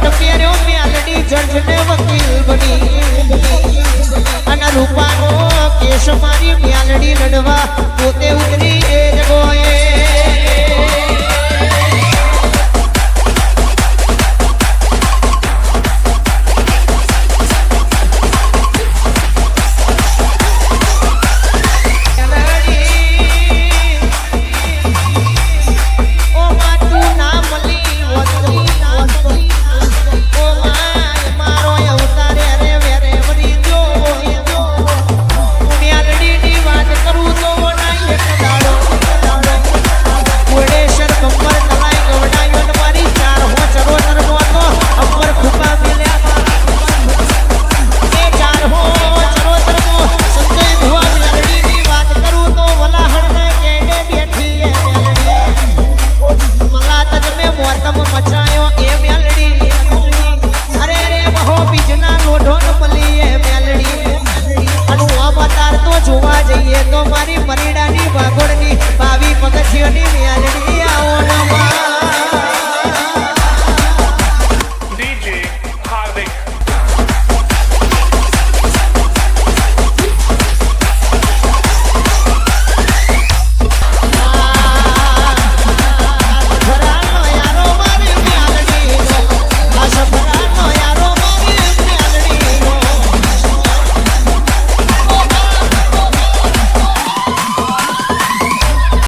કોટ પહેર્યો મ્યાલડી જજ ને વકીલ બની. અને રૂપાનો કેસ મારી મ્યાલડી લડવા.